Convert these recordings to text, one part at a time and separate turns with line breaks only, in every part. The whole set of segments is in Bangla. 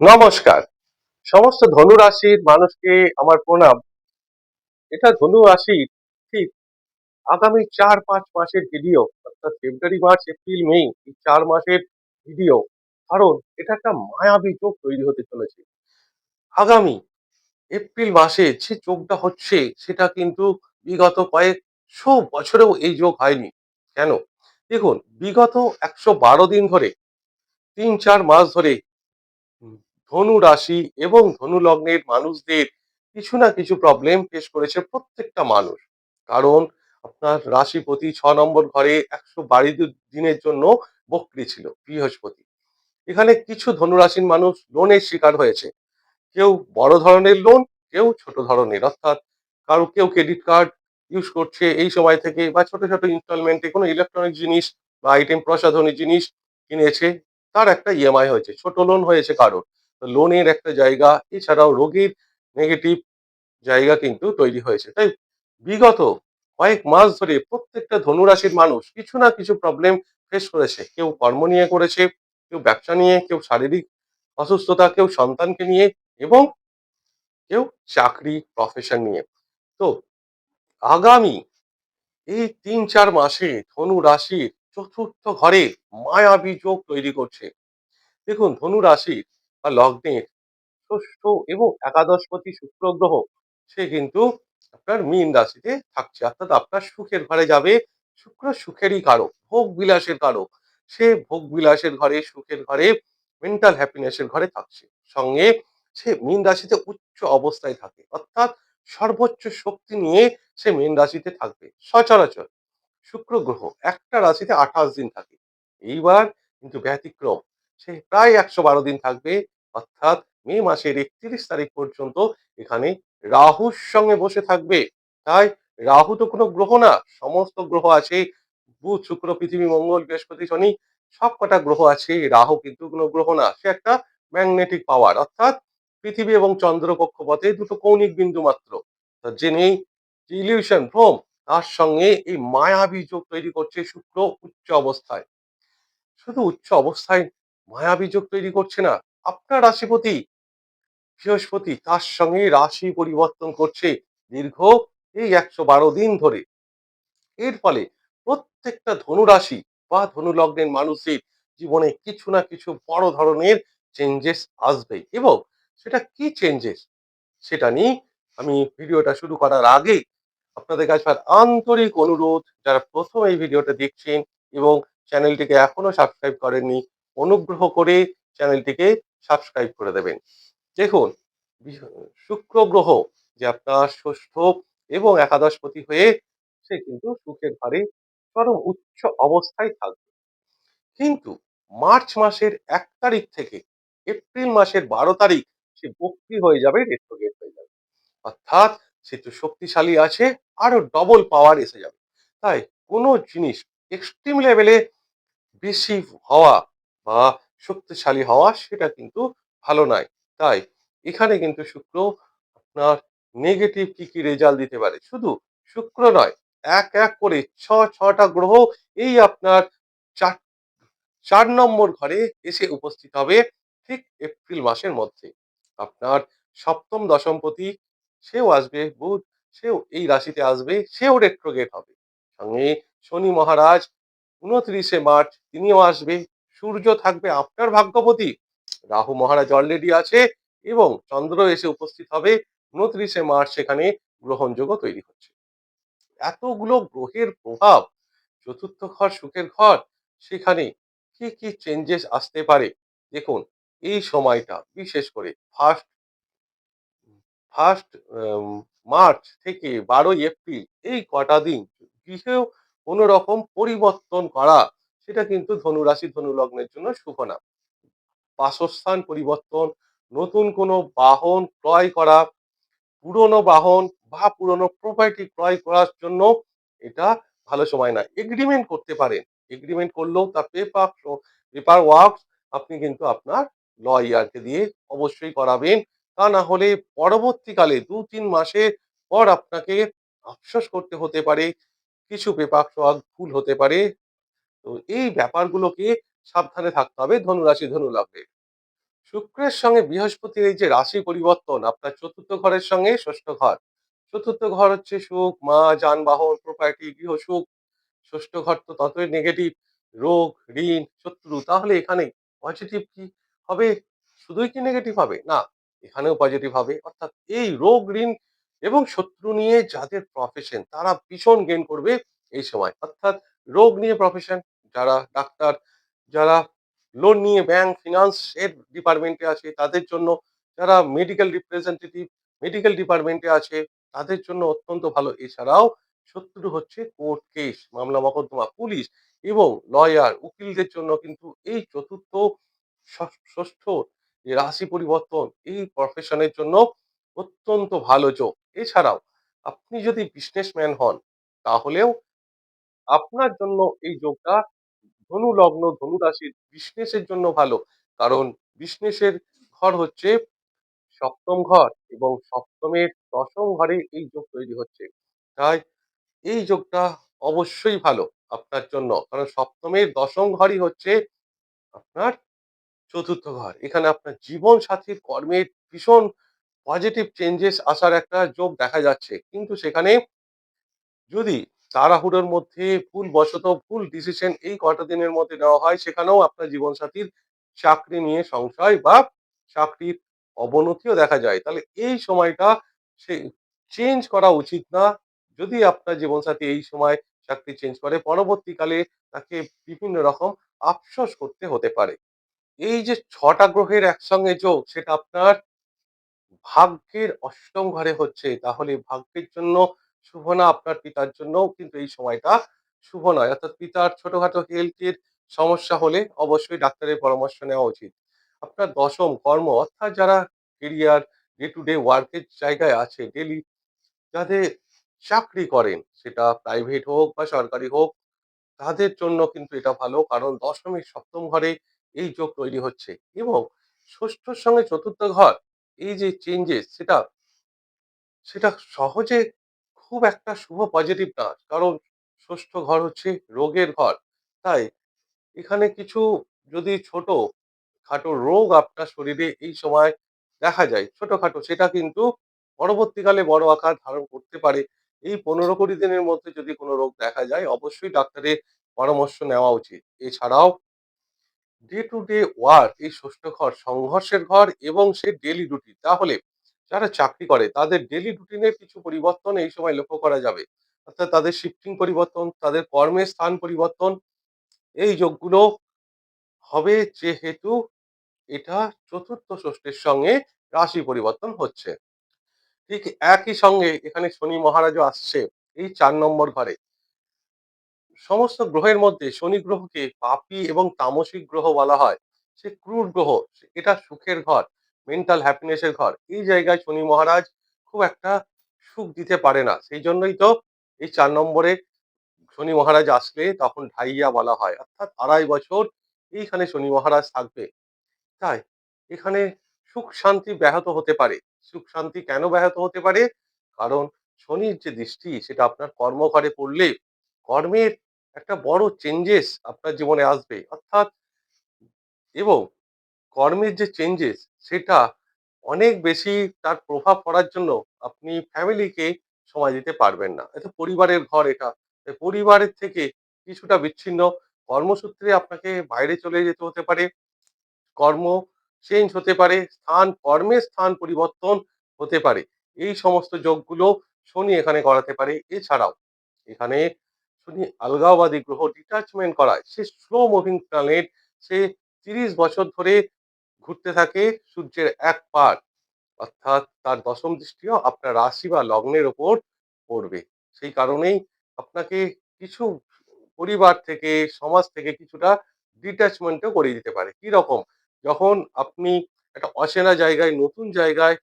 নমস্কার। সমস্ত ধনু রাশির মানুষকে আমার প্রণাম। এটা ধনু রাশি ঠিক আগামী চার পাঁচ মাসের ভিডিও অর্থাৎ ফেব্রুয়ারি মার্চ এপ্রিল মে এই চার মাসের ভিডিও কারণ এটা একটা মায়াবী যোগ তৈরি হতে চলেছে। আগামী এপ্রিল মাসে যে যোগটা হচ্ছে, সেটা কিন্তু বিগত কয়েকশো বছরেও এই যোগ হয়নি। কেন? দেখুন, বিগত একশো বারো দিন ধরে, তিন চার মাস ধরে ধনু রাশি এবং ধনু লগ্নের মানুষদের কিছু না কিছু প্রবলেম ফেস করেছে প্রত্যেকটা মানুষ। কারণ আপনার রাশিপতি ছ নম্বর ঘরে একশো বাড়ি দিনের জন্য বক্রি ছিল, বৃহস্পতি। এখানে কিছু ধনুরাশির মানুষ লোনের শিকার হয়েছে। কেউ বড় ধরনের লোন কেউ ছোট ধরনের। অর্থাৎ কারও, কেউ ক্রেডিট কার্ড ইউজ করছে এই সময় থেকে বা ছোট ছোট ইনস্টলমেন্টে কোনো ইলেকট্রনিক জিনিস বা আইটেম প্রসাধনী জিনিস কিনেছে, তার একটা ইএমআই হয়েছে। ছোট লোন হয়েছে কারোর। লোনের একটা জায়গা, এছাড়াও রোগীর নেগেটিভ জায়গা কিন্তু তৈরি হয়েছে। তাই বিগত কয়েক মাস ধরে প্রত্যেকটা ধনুরাশির মানুষ কিছু না কিছু প্রবলেম ফেস করেছে। কেউ কর্ম নিয়ে করেছে, কেউ ব্যবসা নিয়ে, কেউ শারীরিক অসুস্থতা, কেউ সন্তানকে নিয়ে এবং কেউ চাকরি প্রফেশন নিয়ে। তো আগামী এই তিন চার মাসে ধনু রাশির চতুর্থ ঘরে মায়াবী যোগ তৈরি করছে। দেখুন ধনু রাশি বা লগ্নের ষষ্ঠ এবং একাদশপতি শুক্র গ্রহ, সে কিন্তু আপনার মীন রাশিতে থাকছে। অর্থাৎ আপনার সুখের ঘরে যাবে। শুক্র সুখেরই কারক, ভোগ বিলাসের কারক। সে ভোগ বিলাসের ঘরে, সুখের ঘরে মেন্টাল হ্যাপিনেসের ঘরে থাকছে। সঙ্গে সে মীন রাশিতে উচ্চ অবস্থায় থাকে। অর্থাৎ সর্বোচ্চ শক্তি নিয়ে সে মীন রাশিতে থাকবে। সচরাচর শুক্র গ্রহ একটা রাশিতে আঠাশ দিন থাকে। এইবার কিন্তু ব্যতিক্রম। সে প্রায় একশো বারো দিন থাকবে। অর্থাৎ মে মাসের একত্রিশ তারিখ পর্যন্ত এখানে রাহুর সঙ্গে বসে থাকবে। তাই রাহু তো কোনো গ্রহ না, সমস্ত গ্রহ আছে। বুধ, শুক্র, পৃথিবী, মঙ্গল, বৃহস্পতি, শনি সব কটা গ্রহ আছে। রাহু কিন্তু কোনো গ্রহ না, সে একটা ম্যাগনেটিক পাওয়ার অর্থাৎ পৃথিবী এবং চন্দ্র কক্ষপথে দুটো কৌণিক বিন্দু মাত্র। নেই ইলিউশন ভ্রম, তার সঙ্গে এই মায়াবী যোগ তৈরি করছে শুক্র উচ্চ অবস্থায়। শুধু উচ্চ অবস্থায় মায়াবী যোগ তৈরি করছে না? আপনার রাশিপতি? বৃহস্পতি, তার সঙ্গে রাশি পরিবর্তন করছে দীর্ঘ এই একশো বারো দিন ধরে। এর ফলে প্রত্যেকটা ধনুরাশি বা ধনু লগ্নের মানুষের জীবনে কিছু না কিছু বড় ধরনের চেঞ্জেস আসবে এবং সেটা কি চেঞ্জেস সেটা নিয়ে আমি ভিডিওটা শুরু করার আগে আপনাদের কাছে আন্তরিক অনুরোধ, যারা প্রথম এই ভিডিওটা দেখছেন এবং চ্যানেলটিকে এখনও সাবস্ক্রাইব করেননি অনুগ্রহ করে চ্যানেলটিকে সাবস্ক্রাইব করে দেবেন। দেখুন শুক্র গ্রহ যে আপনার ষষ্ঠ এবং একাদশপতি হয়ে সে কিন্তু সুখের ঘরে চরম উচ্চ অবস্থায় থাকবে। কিন্তু মার্চ মাসের এক তারিখ থেকে এপ্রিল মাসের বারো তারিখ সে বক্রি হয়ে যাবে রেট্রোগেট হয়ে যাবে। অর্থাৎ সে তো শক্তিশালী আছে, আরও ডবল পাওয়ার এসে যাবে। তাই কোনো জিনিস এক্সট্রিম লেভেলে বেশি হওয়া বা শক্তিশালী হওয়া সেটা কিন্তু ভালো নয়। তাই এখানে কিন্তু শুক্র আপনার নেগেটিভ কি কি রেজাল্ট দিতে পারে? শুধু শুক্র নয়, এক এক করে ছ ছটা গ্রহ এই আপনার চার চার নম্বর ঘরে এসে উপস্থিত হবে ঠিক এপ্রিল মাসের মধ্যে। আপনার সপ্তম দশমপতি সেও আসবে, বুধ সেও এই রাশিতে আসবে, সেও রেট্রোগেট হবে। সঙ্গে শনি মহারাজ, উনত্রিশে মার্চ তিনিও আসবে। সূর্য থাকবে আপনার ভাগ্যপতি। রাহু মহারাজ অলরেডি আছে এবং চন্দ্র এসে উপস্থিত হবে। উনত্রিশে মার্চ সেখানে গ্রহণযোগ্য তৈরি হচ্ছে। এতগুলো গ্রহের প্রভাব, চতুর্থ ঘর, সুখের ঘর, সেখানে কি কি চেঞ্জেস আসতে পারে? দেখুন, এই সময়টা বিশেষ করে ফার্স্ট ফার্স্ট মার্চ থেকে বারোই এপ্রিল এই কটা দিন গৃহেও কোনো রকম পরিবর্তন করা সেটা কিন্তু ধনুরাশি ধনু লগ্নের জন্য শুভ না বাসস্থান পরিবর্তন, নতুন কোনো বাহন ক্রয় করা, পুরনো বাহন বা পুরনো প্রপার্টি ক্রয় করার জন্য এটা ভালো সময় না এগ্রিমেন্ট করতে পারেন। এগ্রিমেন্ট করলেও তার পেপার পেপার ওয়ার্কস আপনি কিন্তু আপনার লয়ারকে দিয়ে অবশ্যই করাবেন। তা না হলে পরবর্তীকালে দু তিন মাসের পর আপনাকে আফসোস করতে হতে পারে, কিছু পেপার ওয়ার্ক ভুল হতে পারে তো এই ব্যাপারগুলোকে সাবধানে থাকতে হবে ধনুরাশি, ধনু লগ্নে। শুক্রের সঙ্গে বৃহস্পতির এই যে রাশি পরিবর্তন, আপনার চতুর্থ ঘরের সঙ্গে ষষ্ঠ ঘর। চতুর্থ ঘর হচ্ছে সুখ, মা, যানবাহন প্রপার্টি গৃহ সুখ। ষষ্ঠ ঘর তো ততই নেগেটিভ রোগ, ঋণ, শত্রু, তাহলে এখানে পজিটিভ কি হবে? শুধুই কি নেগেটিভ হবে? না, এখানেও পজিটিভ হবে। অর্থাৎ এই রোগ, ঋণ এবং শত্রু নিয়ে যাদের প্রফেশন তারা ভীষণ গেন করবে এই সময়। অর্থাৎ রোগ নিয়ে প্রফেশন যারা ডাক্তার, যারা লোন নিয়ে ব্যাংক ফিনান্স এর ডিপার্টমেন্টে আছে, তাদের জন্য যারা মেডিকেল রিপ্রেজেন্টেটিভ মেডিকেল ডিপার্টমেন্টে আছে, তাদের জন্য অত্যন্ত ভালো। এছাড়াও শত্রু হচ্ছে কোর্ট কেস মামলা মকদ্দমা, পুলিশ এবং লয়ার উকিলদের জন্য কিন্তু এই চতুর্থ ষষ্ঠ রাশি পরিবর্তন, এই প্রফেশনের জন্য অত্যন্ত ভালো যোগ। এছাড়াও আপনি যদি বিজনেসম্যান হন, তাহলেও আপনার জন্য এই যোগটা ধনু লগ্ন, ধনু রাশির বিজনেসের জন্য ভালো। কারণ বিজনেসের ঘর হচ্ছে সপ্তম ঘর এবং সপ্তমের দশম ঘরে এই যোগ তৈরি হচ্ছে। তাই এই যোগটা অবশ্যই ভালো আপনার জন্য। কারণ সপ্তমের দশম ঘরই হচ্ছে আপনার চতুর্থ ঘর। এখানে আপনার জীবন সাথীর কর্মের ভীষণ পজিটিভ চেঞ্জেস আসার একটা যোগ দেখা যাচ্ছে। কিন্তু সেখানে যদি তাড়াহুড়োর মধ্যে ভুলবশত ভুল ডিসিশন এই কটা দিনের মধ্যে নেওয়া হয়, সেখানেও আপনার জীবনসাথীর চাকরি নিয়ে সংশয় বা চাকরির অবনতিও দেখা যায়। তাহলে এই সময়টা সে চেঞ্জ করা উচিত না। যদি আপনার জীবনসাথী এই সময় চাকরি চেঞ্জ করে, পরবর্তীকালে তাকে বিভিন্ন রকম আফসোস করতে হতে পারে। এই যে ছটা গ্রহের একসঙ্গে যোগ, সেটা আপনার ভাগ্যের অষ্টম ঘরে হচ্ছে। তাহলে ভাগ্যের জন্য শুভ না আপনার পিতার জন্যও কিন্তু এই সময়টা শুভ নয়। অর্থাৎ পিতার ছোটখাটো হেলথের সমস্যা হলে অবশ্যই ডাক্তারের পরামর্শ নেওয়া উচিত। আপনার দশম কর্ম, অর্থাৎ যারা কেরিয়ার ডে টু ডে ওয়ার্কের জায়গায় আছে ডেলি যাদের চাকরি করেন, সেটা প্রাইভেট হোক বা সরকারি হোক, তাদের জন্য কিন্তু এটা ভালো। কারণ দশমীর সপ্তম ঘরে এই যোগ তৈরি হচ্ছে এবং ষষ্ঠর সঙ্গে চতুর্থ ঘর, এই যে চেঞ্জেস সেটা সেটা সহজে খুব একটা শুভ পজিটিভ না। কারণ ষষ্ঠ ঘর হচ্ছে রোগের ঘর। তাই এখানে কিছু যদি ছোট খাটো রোগ আপনার শরীরে এই সময় দেখা যায়, ছোটখাটো, সেটা কিন্তু পরবর্তীকালে বড় আকার ধারণ করতে পারে। এই পনেরো কুড়ি দিনের মধ্যে যদি কোনো রোগ দেখা যায়, অবশ্যই ডাক্তারের পরামর্শ নেওয়া উচিত। এছাড়াও ডে টু ডে ওয়ার এই ষষ্ঠ ঘর, সংঘর্ষের ঘর এবং সে ডেলি রুটিন তাহলে যারা চাকরি করে, তাদের ডেলি রুটিনের কিছু পরিবর্তন এই সময় লক্ষ্য করা যাবে। অর্থাৎ তাদের শিফটিং পরিবর্তন, তাদের কর্মের স্থান পরিবর্তন, এই যোগগুলো হবে যেহেতু এটা চতুর্থ ষষ্ঠের সঙ্গে রাশি পরিবর্তন হচ্ছে। ঠিক একই সঙ্গে এখানে শনি মহারাজও আসছে এই চার নম্বর ঘরে। সমস্ত গ্রহের মধ্যে শনি গ্রহকে পাপী এবং তামসিক গ্রহ বলা হয়। সে ক্রুর গ্রহ এটা সুখের ঘর। মেন্টাল হ্যাপিনেসের ঘর। এই জায়গায় শনি মহারাজ খুব একটা সুখ দিতে পারে না। সেই জন্যই তো এই চার নম্বরে শনি মহারাজ আসলে তখন ঢাইয়া বলা হয়। অর্থাৎ আড়াই বছর এইখানে শনি মহারাজ থাকবে। তাই এখানে সুখ শান্তি ব্যাহত হতে পারে। সুখ শান্তি কেন ব্যাহত হতে পারে? কারণ শনির যে দৃষ্টি, সেটা আপনার কর্মঘরে পড়লে কর্মের একটা বড় চেঞ্জেস আপনার জীবনে আসবে। অর্থাৎ এবং কর্মের যে চেঞ্জেস সেটা অনেক বেশি তার প্রভাব পড়ার জন্য আপনি ফ্যামিলিকে সময় দিতে পারবেন না। এটা পরিবারের ঘর এটা। পরিবারের থেকে কিছুটা বিচ্ছিন্ন। কর্মসূত্রে আপনাকে বাইরে চলে যেতে হতে পারে। কর্ম চেঞ্জ হতে পারে। স্থান, কর্মের স্থান পরিবর্তন হতে পারে। এই সমস্ত যোগগুলো শনি এখানে করাতে পারে। এছাড়াও এখানে শনি আলগাওবাদী গ্রহ ডিটাচমেন্ট করায়। সে স্লো মুভিং প্ল্যানেট সে তিরিশ বছর ধরে ঘুরতে থাকে সূর্যের এক পার অর্থাৎ তার দশম দৃষ্টিও আপনার রাশি বা লগ্নের ওপর পড়বে। সেই কারণেই আপনাকে কিছু পরিবার থেকে, সমাজ থেকে কিছুটা ডিট্যাচমেন্টও করিয়ে দিতে পারে। কি রকম? যখন আপনি একটা অচেনা জায়গায়, নতুন জায়গায়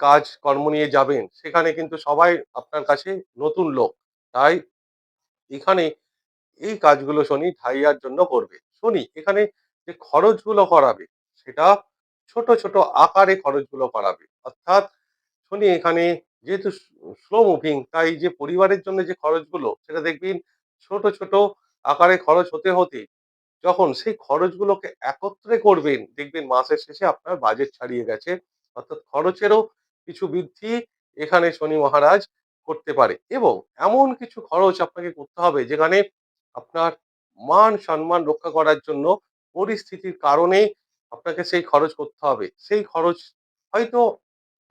কাজ, কর্ম নিয়ে যাবেন, সেখানে কিন্তু সবাই আপনার কাছে নতুন লোক। তাই এখানে এই কাজগুলো শনি ঢাইয়ার জন্য করবে। শনি, এখানে যে খরচগুলো করাবে সেটা ছোট ছোট আকারে খরচগুলো করাবে অর্থাৎ শনি এখানে যেহেতু স্লো মুভিং তাই যে পরিবারের জন্য যে খরচগুলো, সেটা দেখবেন ছোট ছোট আকারে খরচ হতে হতে যখন সেই খরচগুলোকে একত্রে করবেন, দেখবেন মাসের শেষে আপনার বাজেট ছাড়িয়ে গেছে। অর্থাৎ খরচেরও কিছু বৃদ্ধি এখানে শনি মহারাজ করতে পারে এবং এমন কিছু খরচ আপনাকে করতে হবে যেখানে আপনার মান সম্মান রক্ষা করার জন্য পরিস্থিতির কারণে আপনাকে সেই খরচ করতে হবে। সেই খরচ হয়তো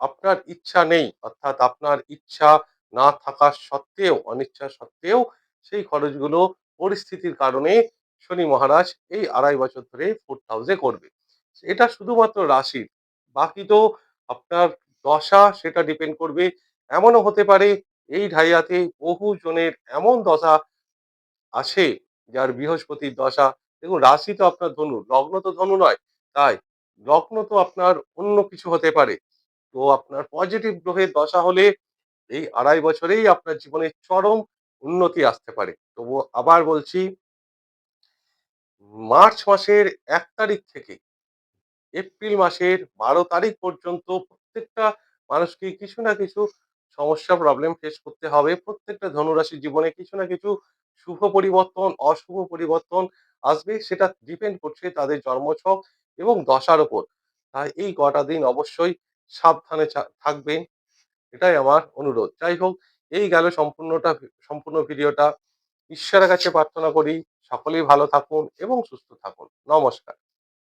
আপনার ইচ্ছা নেই, অর্থাৎ আপনার ইচ্ছা না থাকা সত্ত্বেও, অনিচ্ছা সত্ত্বেও সেই খরচগুলো পরিস্থিতির কারণে শনি মহারাজ এই আড়াই বছর ধরে ফোর্থ হাউসে করবে। এটা শুধুমাত্র রাশির বাকি তো আপনার দশা সেটা ডিপেন্ড করবে। এমনও হতে পারে এই ঢাইয়াতে বহু জনের এমন দশা আসে যার বৃহস্পতির দশা। দেখুন, রাশি তো আপনার ধনু, লগ্ন তো ধনু নয়। তাই লগ্ন তো আপনার অন্য কিছু হতে পারে। তো আপনার পজিটিভ গ্রহের দশা হলে এই আড়াই বছরেই আপনার জীবনে চরম উন্নতি আসতে পারে। তবু আবার বলছি, মার্চ মাসের এক তারিখ থেকে এপ্রিল মাসের বারো তারিখ পর্যন্ত প্রত্যেকটা মানুষকে কিছু না কিছু সমস্যা প্রবলেম ফেস করতে হবে। প্রত্যেকটা ধনুরাশির জীবনে কিছু না কিছু শুভ পরিবর্তন, অশুভ পরিবর্তন আসবে, সেটা ডিপেন্ড করছে তাদের জন্মছক এবং দশার ওপর তাই এই কটা দিন অবশ্যই সাবধানে থাকবেন। এটাই আমার অনুরোধ। যাই হোক, এই গেল সম্পূর্ণটা, সম্পূর্ণ ভিডিওটা। ঈশ্বরের কাছে প্রার্থনা করি, সকলেই ভালো থাকুন এবং সুস্থ থাকুন। নমস্কার।